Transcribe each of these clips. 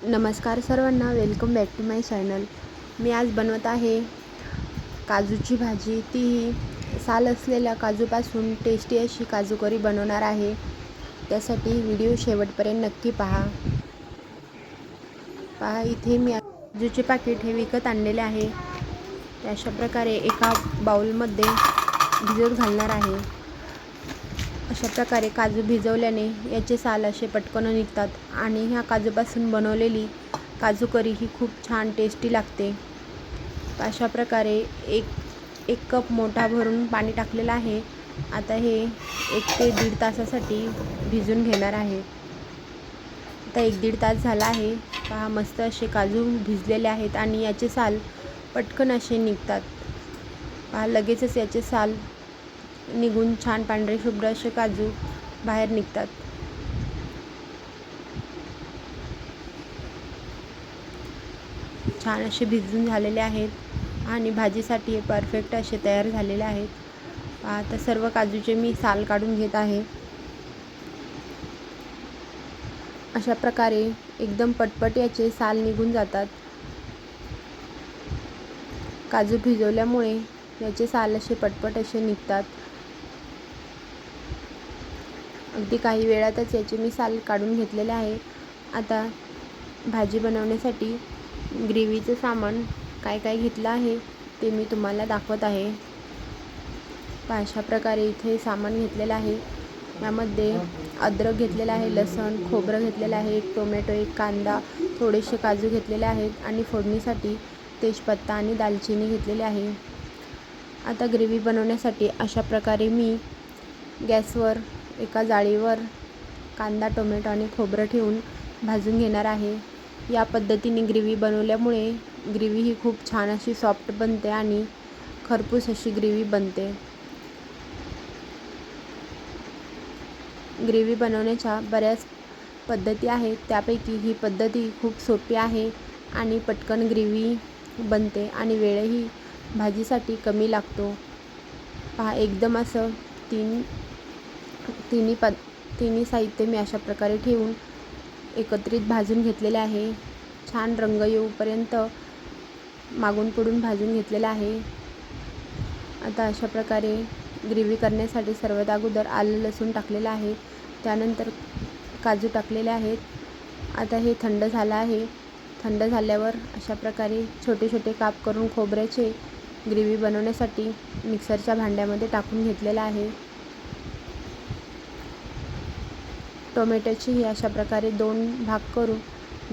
नमस्कार सर्वांना welcome back to my channel मी आज बनवत आहे काजूची भाजी. तीही साल असलेल्या काजूपासून टेस्टी अशी काजू करी बनवणार आहे. त्यासाठी व्हिडिओ शेवटपर्यंत नक्की पहा. पहा इथे मी काजूचे पाकिट हे विकत आणलेले आहे. अशा प्रकारे एका बाउलमध्ये भिजत घालणार आहे. अशा प्रकारे काजू भिजवल्याने याचे साल असे पटकन निघतात आणि ह्या काजूपासून बनवलेली काजू करी ही खूप छान टेस्टी लागते. अशा प्रकारे एक एक कप मोठा भरून पाणी टाकलेलं आहे. आता हे एक ते दीड तासासाठी भिजून घेणार आहे. आता एक दीड तास झाला आहे. पहा मस्त असे काजू भिजलेले आहेत आणि याचे साल पटकन असे निघतात. पहा लगेचच याचे साल निघून छान पांढरे शुभ्र असे काजू बाहेर निघतात. छान असे भिजून झालेले आहेत आणि भाजीसाठी हे परफेक्ट असे तयार झालेले आहेत. आता सर्व काजूचे मी साल काढून घेत आहे. अशा प्रकारे एकदम पटपट याचे साल निघून जातात. काजू भिजवल्यामुळे याचे साल असे पटपट असे निघतात. अगदी काही वेळातच याची मी साल काढून घेतलेले आहे. आता भाजी बनवण्यासाठी ग्रेव्हीचं सामान काय काय घेतलं आहे ते मी तुम्हाला दाखवत आहे. अशा प्रकारे इथे सामान घेतलेलं आहे. यामध्ये अद्रक घेतलेलं आहे लसण खोबरं घेतलेलं आहे एक टोमॅटो एक कांदा थोडेसे काजू घेतलेले आहेत आणि फोडणीसाठी तेजपत्ता आणि दालचिनी घेतलेली आहे. आता ग्रेव्ही बनवण्यासाठी अशा प्रकारे मी गॅसवर एका जाळीवर कांदा टोमॅटो आणि खोबरं ठेवून भाजून घेणार आहे. या पद्धतीने ग्रेव्ही बनवल्यामुळे ग्रेव्ही ही खूप छान अशी सॉफ्ट बनते आणि खरपूस अशी ग्रेव्ही बनते. ग्रेव्ही बनवण्याच्या बऱ्याच पद्धती आहेत. त्यापैकी ही पद्धती खूप सोपी आहे आणि पटकन ग्रेव्ही बनते आणि वेळही भाजीसाठी कमी लागतो. पहा एकदम असं तीन तिन्ही पद तिन्ही साहित्य मी अशा प्रकारे ठेवून एकत्रित भाजून घेतलेले आहे. छान रंग येऊपर्यंत मागून पुढून भाजून घेतलेलं आहे. आता अशा प्रकारे ग्रेव्ही करण्यासाठी सर्वात अगोदर आलं लसूण टाकलेलं आहे. त्यानंतर काजू टाकलेले आहेत. आता हे थंड झालं आहे. थंड झाल्यावर अशा प्रकारे छोटे छोटे काप करून खोबऱ्याचे ग्रेव्ही बनवण्यासाठी मिक्सरच्या भांड्यामध्ये टाकून घेतलेलं आहे. टोमॅटोचीही अशा प्रकारे दोन भाग करून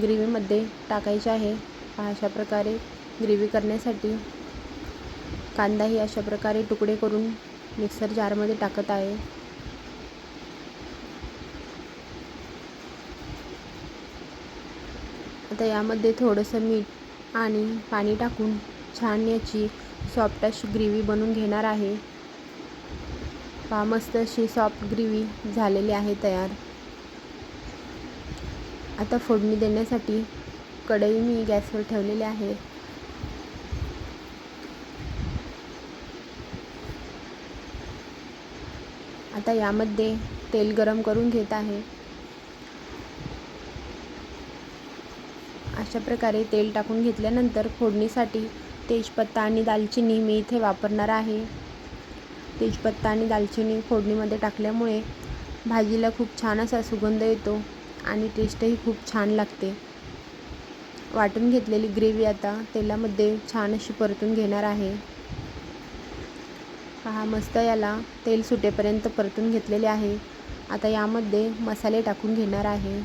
ग्रेव्हीमध्ये टाकायचे आहे. अशा प्रकारे ग्रेव्ही करण्यासाठी कांदाही अशा प्रकारे तुकडे करून मिक्सर जारमध्ये टाकत आहे. आता यामध्ये थोडंसं मीठ आणि पाणी टाकून छान याची सॉफ्ट अशी ग्रेव्ही बनवून घेणार आहे. पहा मस्त अशी सॉफ्ट ग्रेव्ही झालेली आहे तयार. आता फोडणी देण्यासाठी कढई मी गॅसवर ठेवलेली आहे. आता यामध्ये तेल गरम करून घेत आहे. अशा प्रकारे तेल टाकून घेतल्यानंतर फोडणीसाठी तेजपत्ता आणि दालचिनी मी इथे वापरणार आहे. तेजपत्ता आणि दालचिनी फोडणीमध्ये टाकल्यामुळे भाजीला खूप छान असा सुगंध येतो. आणि टेस्टही खूप छान लागते. वाटून घेतलेली ग्रेव्ही आता तेलामध्ये छान अशी परतून घेणार आहे. पहा मस्त याला तेल सुटेपर्यंत परतून घेतलेले आहे. आता यामध्ये मसाले टाकून घेणार आहे.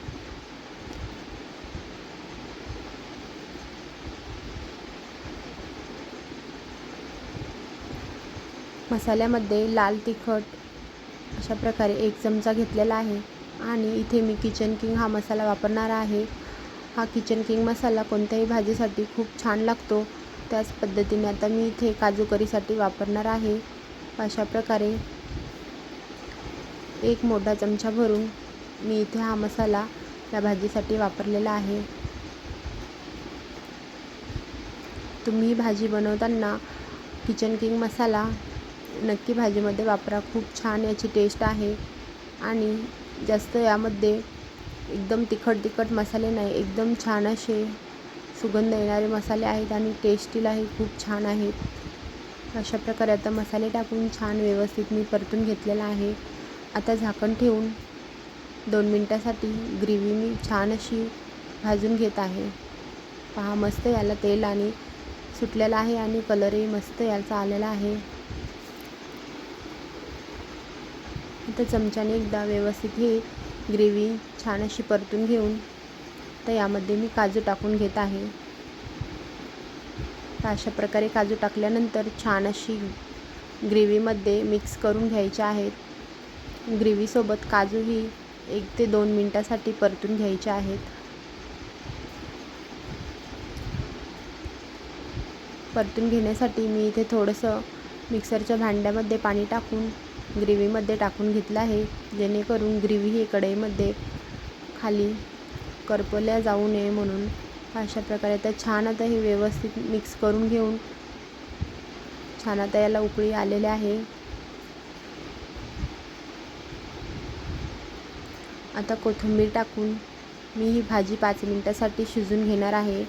मसाल्यामध्ये लाल तिखट अशा प्रकारे एक चमचा घेतलेला आहे. आणि इथे मी किचन किंग हा मसाला वापरणार आहे. हा किचन किंग मसाला कोणत्याही भाजीसाठी खूप छान लागतो. त्याच पद्धतीने आता मी इथे काजू करीसाठी वापरणार आहे. अशा प्रकारे एक मोठा चमचा भरून मी इथे हा मसाला या भाजीसाठी वापरलेला आहे. तुम्ही भाजी बनवताना किचन किंग मसाला नक्की भाजीमध्ये वापरा. खूप छान याची टेस्ट आहे. आणि जास्त यामध्ये एकदम तिखट तिखट मसाले नाही एकदम छान असे सुगंध येणारे मसाले आहेत आणि टेस्टीलाही खूप छान आहेत. अशा प्रकारे आता मसाले टाकून छान व्यवस्थित मी परतून घेतलेला आहे. आता झाकण ठेवून दोन मिनटासाठी ग्रेव्ही मी छान अशी भाजून घेत आहे. पहा मस्त याला तेल आणि सुटलेलं आहे आणि कलरही मस्त याचा आलेला आहे. तर चमच्याने एकदा व्यवस्थित ही ग्रेव्ही छान अशी परतून घेऊन तर यामध्ये मी काजू टाकून घेत आहे. तर अशा प्रकारे काजू टाकल्यानंतर छान अशी ग्रेव्हीमध्ये मिक्स करून घ्यायचे आहेत. ग्रेव्हीसोबत काजूही एक ते दोन मिनटासाठी परतून घ्यायचे आहेत. परतून घेण्यासाठी मी इथे थोडंसं मिक्सरच्या भांड्यामध्ये पाणी टाकून ग्रेव्हीमध्ये टाकून घेतलं आहे. जेणेकरून ग्रेव्ही ही कढईमध्ये खाली करपल्या जाऊ नये म्हणून अशा प्रकारे तर छान आता हे व्यवस्थित मिक्स करून घेऊन छान आता याला उकळी आलेली आहे. आता कोथिंबीर टाकून मी ही भाजी पाच मिनटासाठी शिजून घेणार आहे.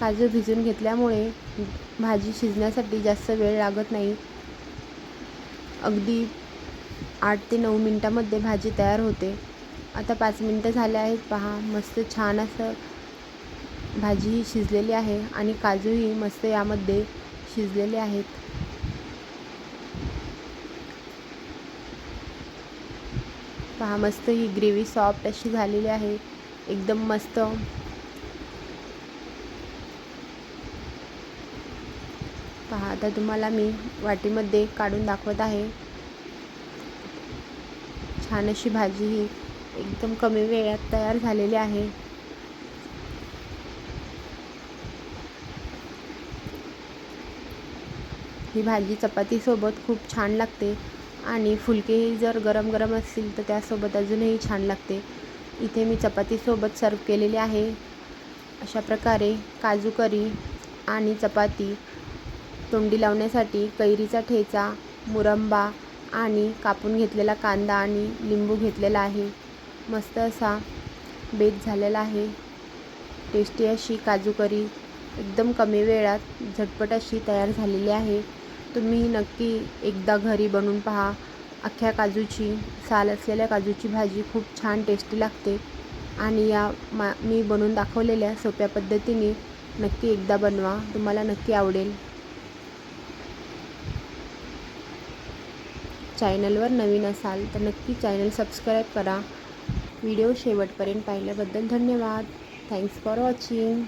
काजू भिजून घेतल्यामुळे भाजी शिजण्यासाठी जास्त वेळ लागत नाही. अगदी आठ ते नऊ मिनटामध्ये भाजी तयार होते. आता पाच मिनटं झाले आहेत पहा. मस्त छान असं भाजी ही शिजलेली आहे आणि काजूही मस्त यामध्ये शिजलेले आहेत. पहा मस्त ही ग्रेव्ही सॉफ्ट अशी झालेली आहे. एकदम मस्त. पहा आता तुम्हाला मी वाटीमध्ये काढून दाखवत आहे. छान अशी भाजी ही एकदम कमी वेळात तयार झालेली आहे. ही भाजी चपातीसोबत खूप छान लागते आणि फुलकेही जर गरम गरम असतील तर त्यासोबत अजूनही छान लागते. इथे मी चपातीसोबत सर्व केलेली आहे. अशा प्रकारे काजू करी आणि चपाती तोंडी लावण्यासाठी कैरीचा ठेचा मुरंबा आणि कापून घेतलेला कांदा आणि लिंबू घेतलेला आहे. मस्त असा बेत झालेला आहे. टेस्टी अशी काजू करी एकदम कमी वेळात झटपट अशी तयार झालेली आहे. तुम्ही नक्की एकदा घरी बनवून पहा. अख्ख्या काजूची साल असलेल्या काजूची भाजी खूप छान टेस्टी लागते. आणि या मा मी बनवून दाखवलेल्या सोप्या पद्धतीने नक्की एकदा बनवा. तुम्हाला नक्की आवडेल. चॅनलवर नवीन असाल तर नक्की चॅनल सबस्क्राईब करा. व्हिडिओ शेवटपर्यंत पाहिल्याबद्दल धन्यवाद. Thanks for watching